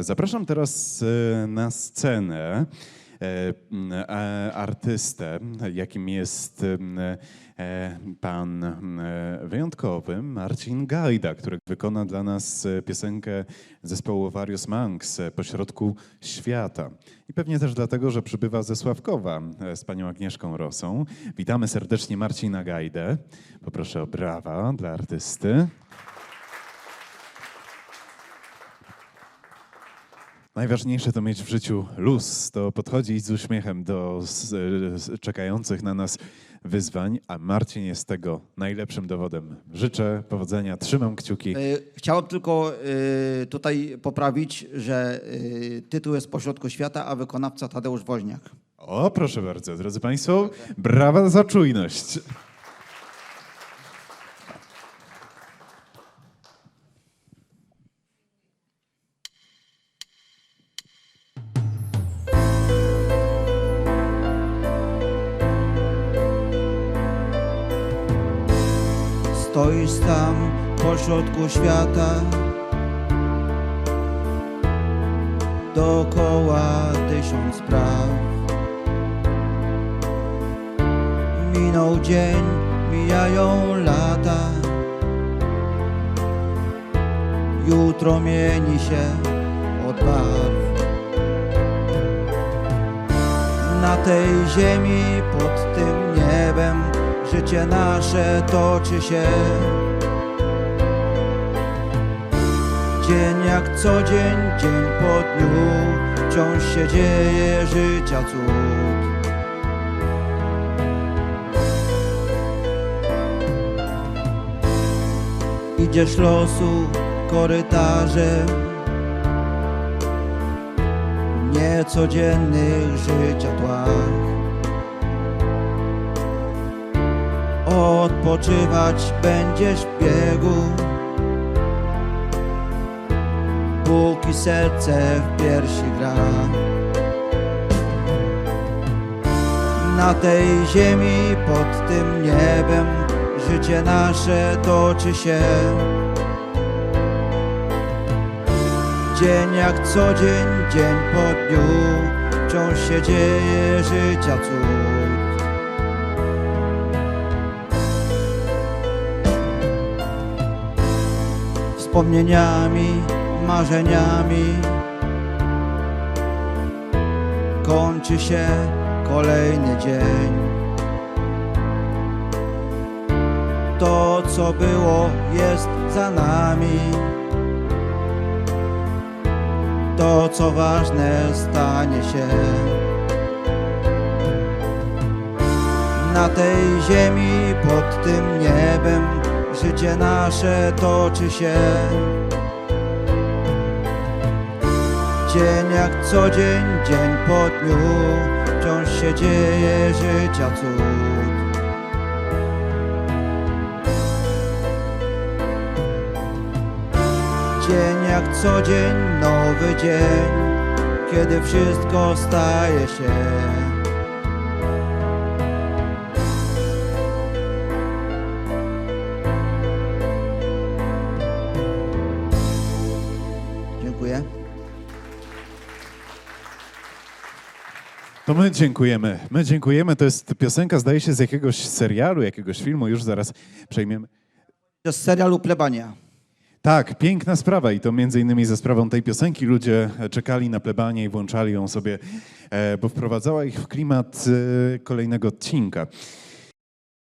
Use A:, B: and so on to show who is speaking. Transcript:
A: Zapraszam teraz e, na scenę e, artystę, jakim jest m, e, pan wyjątkowy Marcin Gajda, który wykona dla nas piosenkę zespołu Various Monks pośrodku świata. I pewnie też dlatego, że przybywa ze Sławkowa z panią Agnieszką Rosą. Witamy serdecznie Marcina Gajdę. Poproszę o brawa dla artysty. Najważniejsze to mieć w życiu luz, to podchodzić z uśmiechem do czekających na nas wyzwań, a Marcin jest tego najlepszym dowodem. Życzę powodzenia, trzymam kciuki.
B: E, Chciałem tylko e, tutaj poprawić, że e, tytuł jest Pośrodku Świata, a wykonawca Tadeusz Woźniak.
A: O, proszę bardzo, drodzy Państwo, brawa za czujność.
B: Stoisz tam pośrodku świata. Dookoła tysiąc spraw Minął dzień, mijają lata. Jutro mieni się od barw. Na tej ziemi, pod tym niebem Życie nasze toczy się. Dzień jak co dzień, dzień po dniu Wciąż się dzieje życia cud. Idziesz losu korytarzem Niecodziennych życia tłach Odpoczywać będziesz w biegu. Póki serce w piersi gra. Na tej ziemi, pod tym niebem Życie nasze toczy się. Dzień jak co dzień, dzień po dniu Wciąż się dzieje życia cud wspomnieniami, marzeniami. Kończy się kolejny dzień. To, co było, jest za nami. To, co ważne, stanie się. Na tej ziemi, pod tym niebem, życie nasze toczy się. Dzień jak co dzień, dzień po dniu, wciąż się dzieje życia cud. Dzień jak co dzień, nowy dzień, kiedy wszystko staje się.
A: To my dziękujemy. My dziękujemy. To jest piosenka, zdaje się, z jakiegoś serialu, jakiegoś filmu. Już zaraz przejmiemy.
B: Z serialu Plebania.
A: Tak, piękna sprawa i to między innymi za sprawą tej piosenki ludzie czekali na plebanie i włączali ją sobie, e, bo wprowadzała ich w klimat e, kolejnego odcinka.